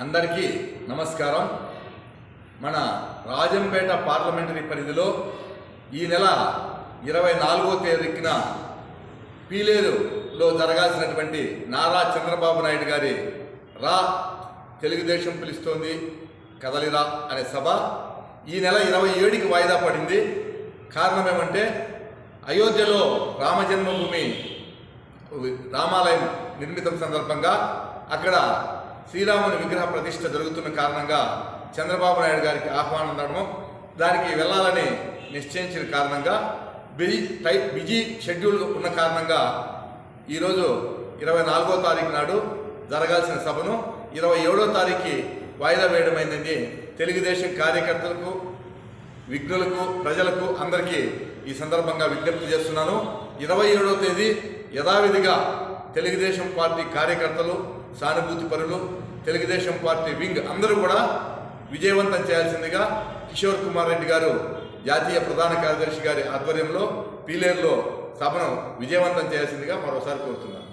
అందరికీ నమస్కారం. మన రాజంపేట పార్లమెంటరీ పరిధిలో ఈ నెల ఇరవై నాలుగో తేదీన పీలేరులో జరగాల్సినటువంటి నారా చంద్రబాబు నాయుడు గారి రా తెలుగుదేశం పిలుస్తోంది కదలిరా అనే సభ ఈ నెల ఇరవై ఏడుకి వాయిదా పడింది. కారణం ఏమంటే అయోధ్యలో రామజన్మభూమి రామాలయం నిర్మితం సందర్భంగా అక్కడ శ్రీరాముని విగ్రహ ప్రతిష్ట జరుగుతున్న కారణంగా చంద్రబాబు నాయుడు గారికి ఆహ్వానం అందడం దానికి వెళ్ళాలని నిశ్చయించిన కారణంగా బిజీ టై బిజీ షెడ్యూల్ ఉన్న కారణంగా ఈరోజు ఇరవై నాలుగో తారీఖు నాడు జరగాల్సిన సభను ఇరవై ఏడో తారీఖు వాయిదా వేయడమైందని తెలుగుదేశం కార్యకర్తలకు విఘ్నులకు ప్రజలకు అందరికీ ఈ సందర్భంగా విజ్ఞప్తి చేస్తున్నాను. ఇరవై ఏడో తేదీ యథావిధిగా తెలుగుదేశం పార్టీ కార్యకర్తలు సానుభూతి పరులు తెలుగుదేశం పార్టీ వింగ్ అందరూ కూడా విజయవంతం చేయాల్సిందిగా కిషోర్ కుమార్ రెడ్డి గారు జాతీయ ప్రధాన కార్యదర్శి గారి ఆధ్వర్యంలో పీలేరులో సభను విజయవంతం చేయాల్సిందిగా మరోసారి కోరుతున్నాను.